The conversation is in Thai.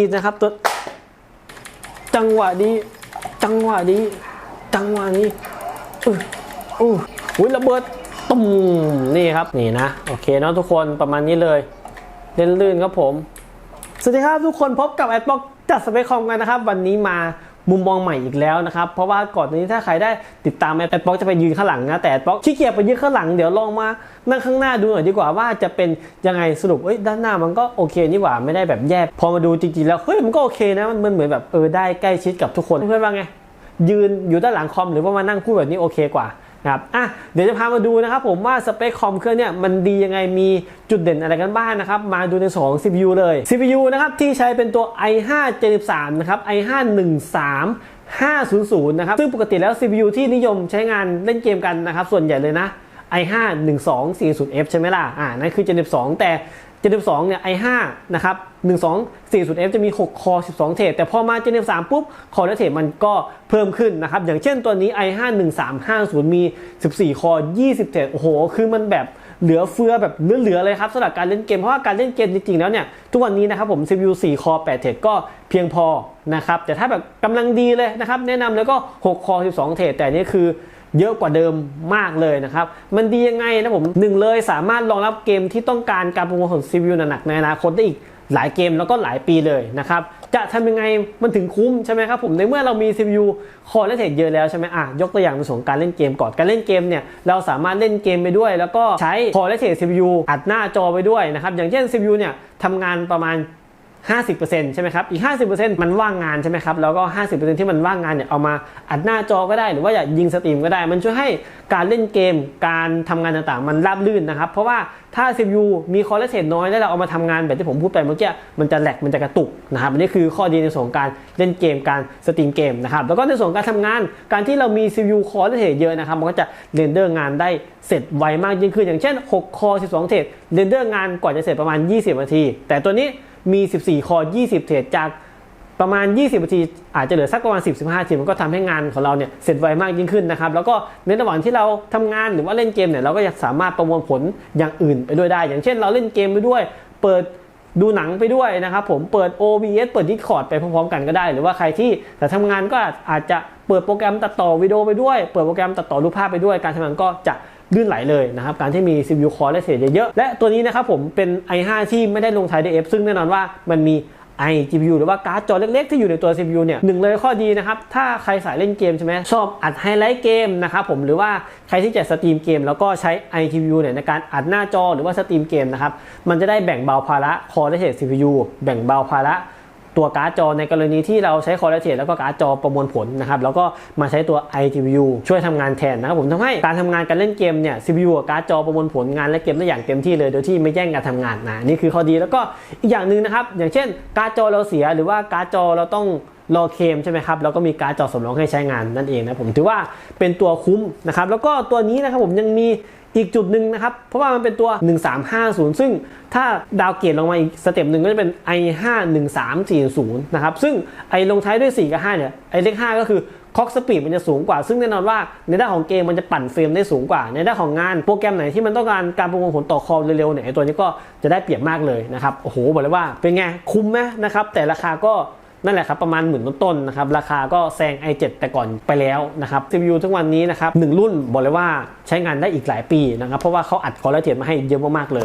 ดีนะครับตัวจังหวะดี จังหวะดี จังหวะนี้อู้อู้อุ้ยระเบิดตุ้มนี่ครับนี่นะโอเคเนาะทุกคนประมาณนี้เลยเล่นลื่นครับผม สวัสดีครับทุกคนพบกับแอดบ็อกจัดสเปคคอมกันนะครับ วันนี้มา มุมมองใหม่อีกแล้วนะครับ เพราะว่าก่อนนี้ถ้าใครได้ติดตามแอดบล็อกจะไปยืนข้างหลังนะแต่แอดบล็อกขี้เกียจไปยืนข้างหลังเดี๋ยวลองมานั่งข้างหน้าดูหน่อยดีกว่าว่าจะเป็นยังไงสรุปเอ้ยด้านหน้ามันก็โอเคนี่หว่าไม่ได้แบบแย่พอมาดูจริงๆแล้วเฮ้ยมันก็โอเคนะมันเหมือนแบบเออได้ใกล้ชิดกับทุกคนเพื่อนว่าไงยืนอยู่ด้านหลังคอมหรือว่ามานั่งพูดแบบนี้โอเคกว่า นะครับอะเดี๋ยวจะพามาดูนะครับผมว่าสเปคคอมเครื่องเนี่ยมันดียังไงมีจุดเด่นอะไรกันบ้างนะครับ มาดูในส่วนของ CPU เลย CPU นะครับที่ใช้เป็นตัว i5 Gen 3นะครับ i5 13 500 นะครับ ซึ่งปกติแล้ว CPU ที่นิยมใช้งานเล่นเกมกันนะครับ ส่วนใหญ่เลยนะ i5 1240F ใช่ไหมล่ะ อ่า นั่นคือ Gen 12 แต่ Gen 12เนี่ย i5 นะครับ 1240F จะมี 6 คอ 12 เทรดแต่พอมา Gen 3ปุ๊บ คอและเทรดมันก็เพิ่มขึ้นนะครับ อย่างเช่นตัวนี้ i5 1350 มี 14 คอ 20 เทรดโอ้โห คือมันแบบเหลือเฟือแบบเหลือๆเลยครับสำหรับการเล่นเกม เพราะว่าการเล่นเกมจริงๆแล้วเนี่ย ทุกวันนี้นะครับผม CPU 4 คอ 8 เทรดก็เพียงพอนะครับ แต่ถ้าแบบกำลังดีเลยนะครับ แนะนำแล้วก็ 6 คอ 12 เทรดแต่นี่คือ เยอะกว่าเดิมมากเลยนะครับ มันดียังไงนะผมหนึ่งเลยสามารถรองรับเกมที่ต้องการการประมวลผล CPU หนักๆในอนาคตได้อีกหลายเกมแล้วก็หลายปีเลยนะครับ จะทำยังไงมันถึงคุ้มใช่ไหมครับผมในเมื่อเรามี CPU คอและเทรดเยอะแล้วใช่ไหมอะยกตัวอย่างในส่วนการเล่นเกมก่อนการเล่นเกมเนี่ยเราสามารถเล่นเกมไปด้วย แล้วก็ใช้คอและเทรด CPU อัดหน้าจอไปด้วยนะครับอย่างเช่น CPU เนี่ยทำงานประมาณ 50%ใช่ไหมครับอีก 50%มันว่างงานใช่ไหมครับแล้วก็ 50%ที่มันว่างงานเนี่ยเอามาอัดหน้าจอก็ได้ หรือว่าอยากยิงสตรีมก็ได้ มันช่วยให้การเล่นเกมการทำงานต่างๆ มันราบลื่นนะครับ เพราะว่าถ้า CPU มีคอร์เรเทน้อยแล้วเราเอามาทำงานแบบที่ผมพูดไปเมื่อกี้มันจะแหลกมันจะกระตุกนะครับอันนี้คือข้อดีในส่วนของการเล่นเกมการสตรีมเกมนะครับแล้วก็ในส่วนการทำงานการที่เรามี CPU คอร์เรเทเยอะนะครับมันก็จะเรนเดอร์งานได้เสร็จไวมากยิ่งขึ้น อย่างเช่น 6 คอ 12 เทรดเรนเดอร์งานกว่าจะเสร็จประมาณ 20 นาที แต่ตัวนี้ มี 14 คอ20 เทรดจากประมาณ 20นาทีอาจจะเหลือสักประมาณ 10-15นาทีมันก็ทำให้งานของเราเนี่ยเสร็จไวมากยิ่งขึ้นนะครับ แล้วก็ในระหว่างที่เราทำงานหรือว่าเล่นเกมเนี่ยเราก็ยังสามารถประมวลผลอย่างอื่นไปด้วยได้ อย่างเช่นเราเล่นเกมไปด้วย เปิดดูหนังไปด้วยนะครับผมเปิด OBS เปิด Discord ไปพร้อมๆกันก็ได้ หรือว่าใครที่แต่ทำงานก็อาจจะเปิดโปรแกรมตัดต่อวิดีโอไปด้วย เปิดโปรแกรมตัดต่อรูปภาพไปด้วย การทำงานก็จะ ลื่นไหลเลยนะครับการที่มี CPU core และเศษเยอะๆและตัวนี้นะครับผมเป็น i5 ที่ไม่ได้ลงท้ายด้วย F ซึ่งแน่นอนว่ามันมี iGPU หรือว่าการ์ดจอเล็กๆ ที่อยู่ในตัว CPU เนี่ยหนึ่งเลยข้อดีนะครับ ถ้าใครสายเล่นเกมใช่ไหมชอบอัดไฮไลท์เกมนะครับผมหรือว่าใครที่จะสตรีมเกม แล้วก็ใช้ iGPU เนี่ยในการอัดหน้าจอหรือว่าสตรีมเกมนะครับ มันจะได้แบ่งเบาภาระคอและเศษ CPU แบ่งเบาภาระ ตัวการ์ดจอในกรณีที่เราใช้คอร์เรเทแล้วก็การ์ดจอประมวลผลนะครับแล้วก็มาใช้ตัว iGPU ช่วยทำงานแทนนะครับผมทำให้การทำงานการเล่นเกมเนี่ย CPU กับการ์ดจอประมวลผลงานและเกมได้อย่างเต็มที่เลย โดยที่ไม่แย่งการทำงานนะนี่คือข้อดีแล้วก็อีกอย่างหนึ่งนะครับอย่างเช่น การ์ดจอเราเสียหรือว่าการ์ดจอเราต้อง รอเคมใช่ไหมครับแล้วก็มีการจอดสำรองให้ใช้งานนั่นเองนะผมถือว่าเป็นตัวคุ้มนะครับแล้วก็ตัวนี้นะครับผมยังมีอีกจุดหนึ่งนะครับ เพราะว่ามันเป็นตัว 1350 ซึ่งถ้าดาวเกรดลงมาอีกสเต็ปหนึ่งก็จะเป็น i5 1340นะครับ ซึ่งไอลงท้ายด้วย 4 กับ 5 เนี่ย ไอเลข 5 ก็คือคอกสปีดมันจะสูงกว่า ซึ่งแน่นอนว่าในด้านของเกมมันจะปั่นเฟรมได้สูงกว่า ในด้านของงานโปรแกรมไหนที่มันต้องการการประมวลผลต่อคอมเร็วๆเนี่ยไอตัวนี้ก็จะได้เปรียบมากเลยนะครับ โอ้โห บอกเลยว่าเป็นไงคุ้มไหมนะครับ แต่ราคาก็ นั่นแหละครับประมาณหมื่นต้นๆนะครับราคาก็แซง i7 แต่ก่อนไปแล้วนะครับ CPU ทุกวันนี้นะครับหนึ่งรุ่นบอกเลยว่าใช้งานได้อีกหลายปีนะครับเพราะว่าเขาอัดคอร์เรเทมาให้เยอะมากๆเลย